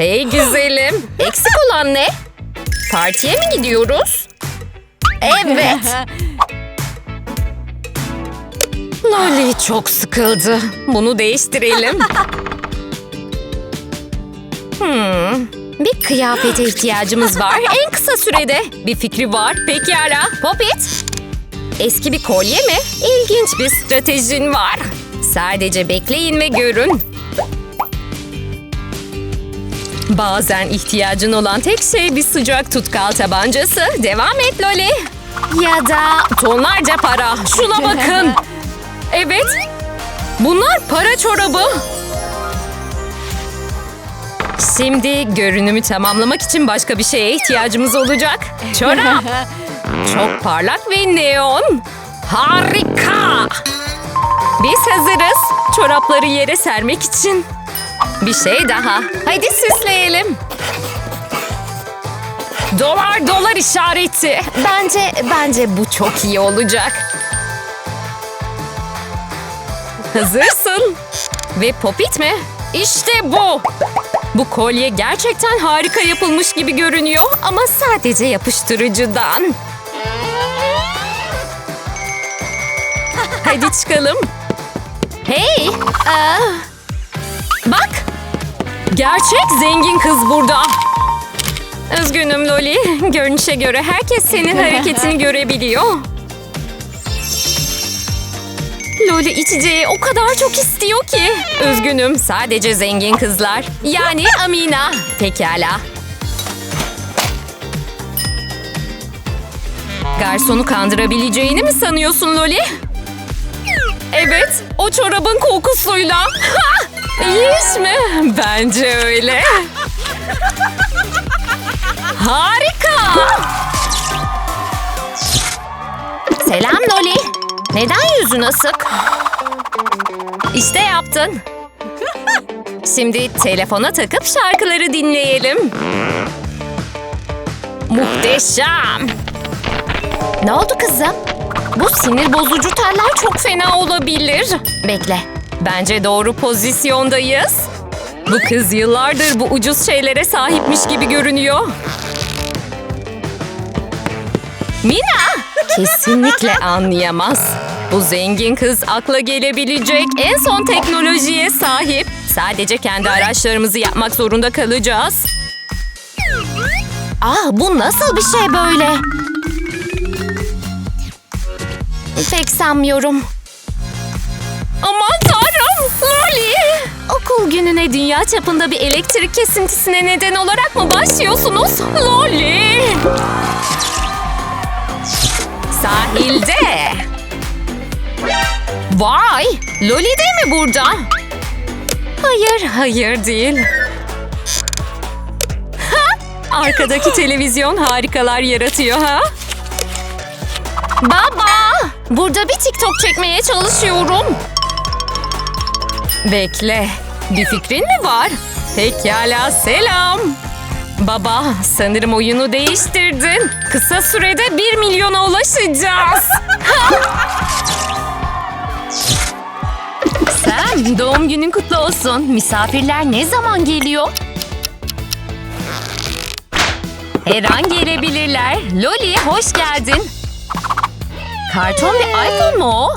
Hey güzelim. Eksik olan ne? Partiye mi gidiyoruz? Evet. Loli çok sıkıldı. Bunu değiştirelim. Hmm, bir kıyafete ihtiyacımız var. En kısa sürede. Bir fikri var. Pekala. Popit. Eski bir kolye mi? İlginç bir stratejin var. Sadece bekleyin ve görün. Bazen ihtiyacın olan tek şey bir sıcak tutkal tabancası. Devam et Loli. Ya da tonlarca para. Şuna bakın. Evet. Bunlar para çorabı. Şimdi görünümü tamamlamak için başka bir şeye ihtiyacımız olacak. Çorap. Çok parlak ve neon. Harika. Biz hazırız. Çorapları yere sermek için. Bir şey daha. Hadi süsleyelim. Dolar dolar işareti. Bence bence bu çok iyi olacak. Hazırsın. Ve popit mi? İşte bu. Bu kolye gerçekten harika yapılmış gibi görünüyor ama sadece yapıştırıcıdan. Hadi çıkalım. Hey! aa, bak! Gerçek zengin kız burada. Üzgünüm Loli. Görünüşe göre herkes senin hareketini görebiliyor. Loli içeceği o kadar çok istiyor ki. Üzgünüm sadece zengin kızlar. Yani Amina. Pekala. Garsonu kandırabileceğini mi sanıyorsun Loli? Evet, o çorabın kokusuyla. İyi mi? Bence öyle. Harika! Selam Loli. Neden yüzün asık? İşte yaptın. Şimdi telefona takıp şarkıları dinleyelim. Muhteşem. Ne oldu kızım? Bu sinir bozucu teller çok fena olabilir. Bekle. Bence doğru pozisyondayız. Bu kız yıllardır bu ucuz şeylere sahipmiş gibi görünüyor. Mina! Kesinlikle anlayamaz. Bu zengin kız akla gelebilecek en son teknolojiye sahip. Sadece kendi araçlarımızı yapmak zorunda kalacağız. Ah bu nasıl bir şey böyle? Pek sanmıyorum. Okul gününe dünya çapında bir elektrik kesintisine neden olarak mı başlıyorsunuz? Loli! Sahilde. Vay! Loli de mi burada? Hayır, hayır değil. Ha! Arkadaki televizyon harikalar yaratıyor ha? Baba! Burada bir TikTok çekmeye çalışıyorum. Bekle. Bir fikrin mi var? Pekala selam. Baba sanırım oyunu değiştirdin. Kısa sürede 1 milyona ulaşacağız. Sam doğum günün kutlu olsun. Misafirler ne zaman geliyor? Her an gelebilirler. Loli hoş geldin. Karton bir iPhone mu o?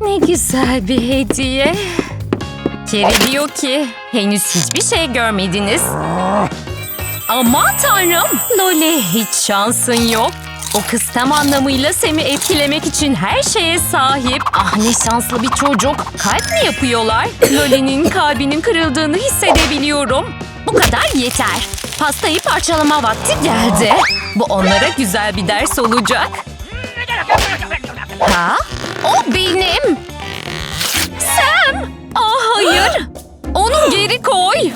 Ne güzel bir hediye. Kerry diyor ki henüz hiçbir şey görmediniz. Aman tanrım. Loli hiç şansın yok. O kız tam anlamıyla Sam'i etkilemek için her şeye sahip. Ah ne şanslı bir çocuk. Kalp mi yapıyorlar? Loli'nin kalbinin kırıldığını hissedebiliyorum. Bu kadar yeter. Pastayı parçalama vakti geldi. Bu onlara güzel bir ders olacak. Ha? O benim. Ah hayır. Onu geri koy.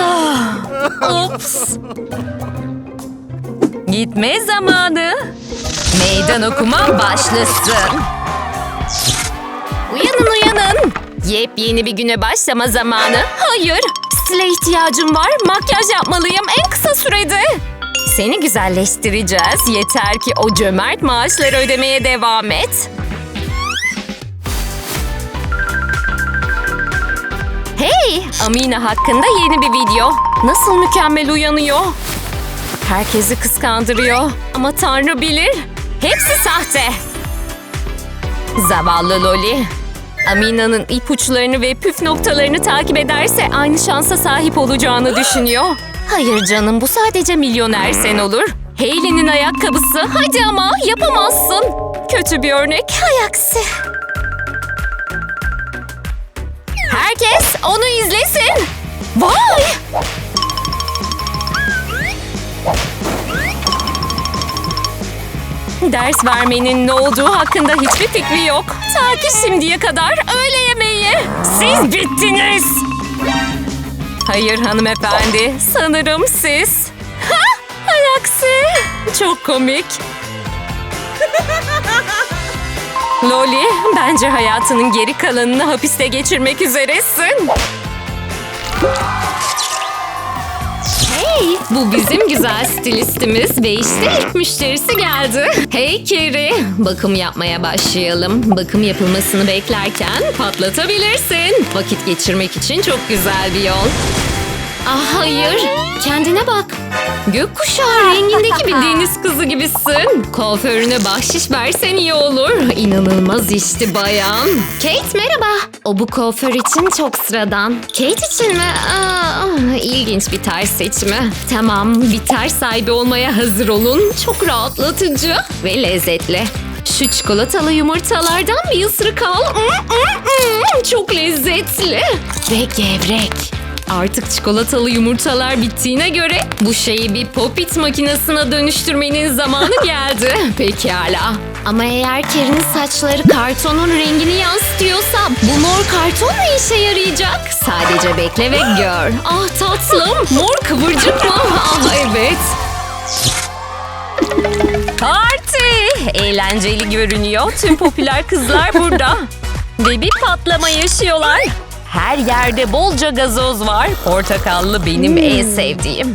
Ah, Ups. Gitme zamanı. Meydan okuma başlasın. Uyanın uyanın. Yepyeni bir güne başlama zamanı. Hayır. Stile ihtiyacım var. Makyaj yapmalıyım en kısa sürede. Seni güzelleştireceğiz. Yeter ki o cömert maaşları ödemeye devam et. Hey, Amina hakkında yeni bir video. Nasıl mükemmel uyanıyor. Herkesi kıskandırıyor. Ama Tanrı bilir. Hepsi sahte. Zavallı Loli. Amina'nın ipuçlarını ve püf noktalarını takip ederse aynı şansa sahip olacağını düşünüyor. Hayır canım bu sadece milyoner sen olur. Hayley'nin ayakkabısı. Hadi ama yapamazsın. Kötü bir örnek. Hay Herkes onu izlesin. Vay! Ders vermenin ne olduğu hakkında hiçbir fikri yok. Ta ki şimdiye kadar öğle yemeği. Siz bittiniz. Hayır hanımefendi, sanırım siz. Ha, hay aksi. Çok komik. Loli, bence hayatının geri kalanını hapiste geçirmek üzeresin. Hey, bu bizim güzel stilistimiz ve işte ilk müşterisi geldi. Hey Keri, bakım yapmaya başlayalım. Bakım yapılmasını beklerken patlatabilirsin. Vakit geçirmek için çok güzel bir yol. Ah hayır, kendine bak. Gökkuşağı rengindeki bir deniz kızı gibisin. Kuaförüne bahşiş versen iyi olur. İnanılmaz işti bayan. Kate merhaba. O bu kuaför için çok sıradan. Kate için mi? Aa, ilginç bir tarz seçimi. Tamam, bir tarz sahibi olmaya hazır olun. Çok rahatlatıcı ve lezzetli. Şu çikolatalı yumurtalardan bir ısırık al. Mm, mm, mm. Çok lezzetli. Ve gevrek. Artık çikolatalı yumurtalar bittiğine göre bu şeyi bir popit makinesine dönüştürmenin zamanı geldi. Pekala. Ama eğer Karen'in saçları kartonun rengini yansıtıyorsa bu mor karton ne işe yarayacak? Sadece bekle ve gör. Ah tatlım, mor kıvırcık mı? Ah evet. Parti! Eğlenceli görünüyor. Tüm popüler kızlar burada. Ve bir patlama yaşıyorlar. Her yerde bolca gazoz var. Portakallı benim en sevdiğim.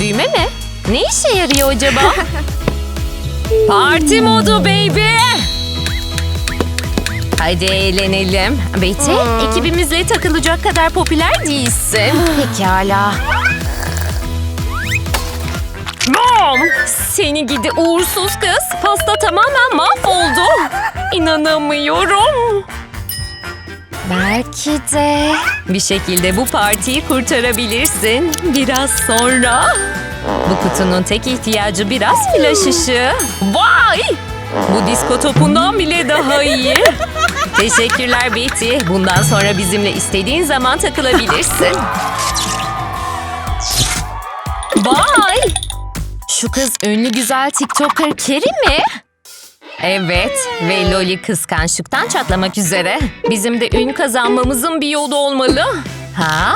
Düğme mi? Ne işe yarıyor acaba? Parti modu baby! Hadi eğlenelim. Betty, ekibimizle takılacak kadar popüler değilsin. Pekala. Mom! Seni gidi uğursuz kız. Pasta tamamen mahvoldu. İnanamıyorum. Belki de... Bir şekilde bu partiyi kurtarabilirsin. Biraz sonra. Bu kutunun tek ihtiyacı biraz flash ışığı. Vay! Bu disko topundan bile daha iyi. Teşekkürler Betty. Bundan sonra bizimle istediğin zaman takılabilirsin. Vay! Şu kız ünlü güzel TikToker Keri mi? Evet ve Loli kıskançlıktan çatlamak üzere. Bizim de ün kazanmamızın bir yolu olmalı. Ha?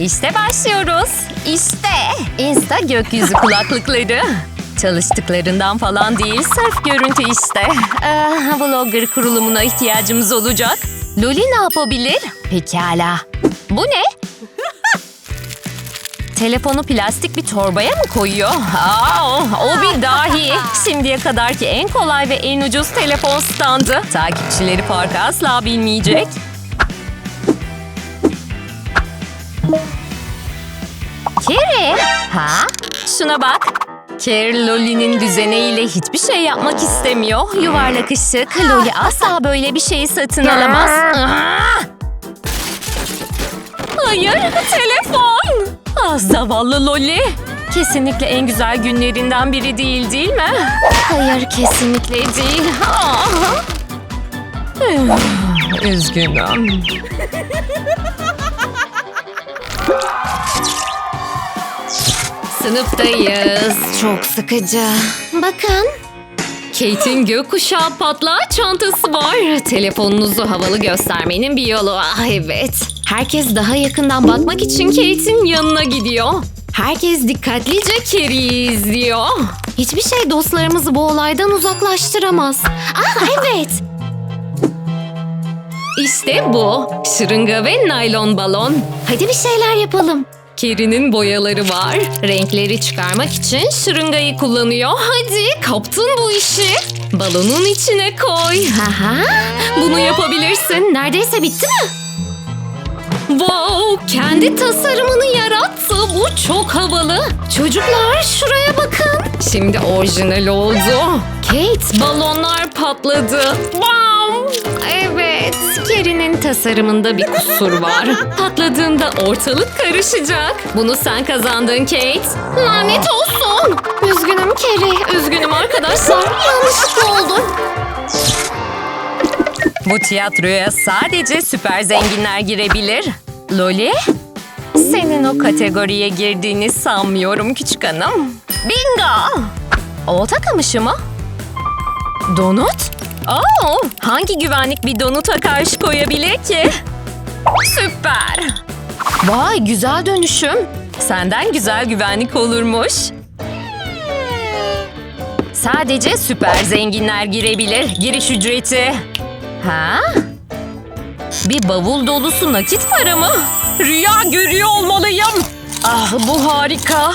İşte başlıyoruz. İşte Insta gökyüzü kulaklıkları. Çalıştıklarından falan değil, sırf görüntü işte. Ee, vlogger kurulumuna ihtiyacımız olacak. Loli ne yapabilir? Pekala. Bu ne? Telefonu plastik bir torbaya mı koyuyor? Aa, o bir dahi. Şimdiye kadarki en kolay ve en ucuz telefon standı. Takipçileri farkı asla bilmeyecek. Keri, ha? Şuna bak. Keri Loli'nin düzeneğiyle hiçbir şey yapmak istemiyor. Yuvarlak ışık. Loli asla böyle bir şeyi satın alamaz. Hayır, telefon. Ah zavallı Loli. Kesinlikle en güzel günlerinden biri değil değil mi? Hayır kesinlikle değil. Ah. Üzgünüm. Sınıftayız. Çok sıkıcı. Bakın. Kate'in gökkuşağı patlağı çantası var. Telefonunuzu havalı göstermenin bir yolu. Ah evet. Herkes daha yakından bakmak için Kate'in yanına gidiyor. Herkes dikkatlice Carrie'yi izliyor. Hiçbir şey dostlarımızı bu olaydan uzaklaştıramaz. Ah evet. İşte bu. Şırınga ve naylon balon. Hadi bir şeyler yapalım. Kerry'nin boyaları var. Renkleri çıkarmak için şırıngayı kullanıyor. Hadi kaptın bu işi. Balonun içine koy. Aha, bunu yapabilirsin. Neredeyse bitti mi? Wow, kendi tasarımını yarattı. Bu çok havalı. Çocuklar şuraya bakın. Şimdi orijinal oldu. Kate, balonlar patladı. Wow! Evet, Kerry'nin tasarımında bir kusur var. Patladığında ortalık karışacak. Bunu sen kazandın Kate. Lanet olsun. Üzgünüm Kerry, üzgünüm arkadaşlar. Yanlışlıkla oldu. Bu tiyatroya sadece süper zenginler girebilir. Loli? Senin o kategoriye girdiğini sanmıyorum küçük hanım. Bingo! Olta kamışı mı? Donut? Oo, hangi güvenlik bir donuta karşı koyabilir ki? Süper! Vay güzel dönüşüm. Senden güzel güvenlik olurmuş. Sadece süper zenginler girebilir. Giriş ücreti. Ha? Bir bavul dolusu nakit para mı? Rüya görüyor olmalıyım. Ah bu harika.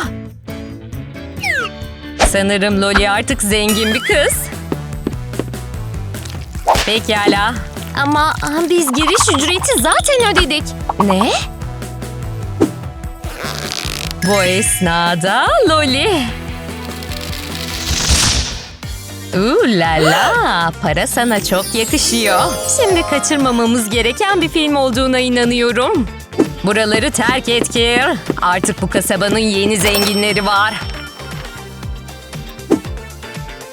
Sanırım Loli artık zengin bir kız. Pekala. Ama biz giriş ücreti zaten ödedik. Ne? Bu esnada Loli. Uuu la la, para sana çok yakışıyor. Şimdi kaçırmamamız gereken bir film olduğuna inanıyorum. Buraları terk et Kir. Artık bu kasabanın yeni zenginleri var.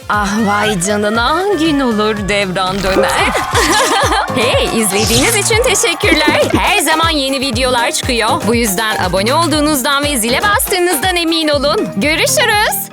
Ah vay canına gün olur devran döner. hey izlediğiniz için teşekkürler. Her zaman yeni videolar çıkıyor. Bu yüzden abone olduğunuzdan ve zile bastığınızdan emin olun. Görüşürüz.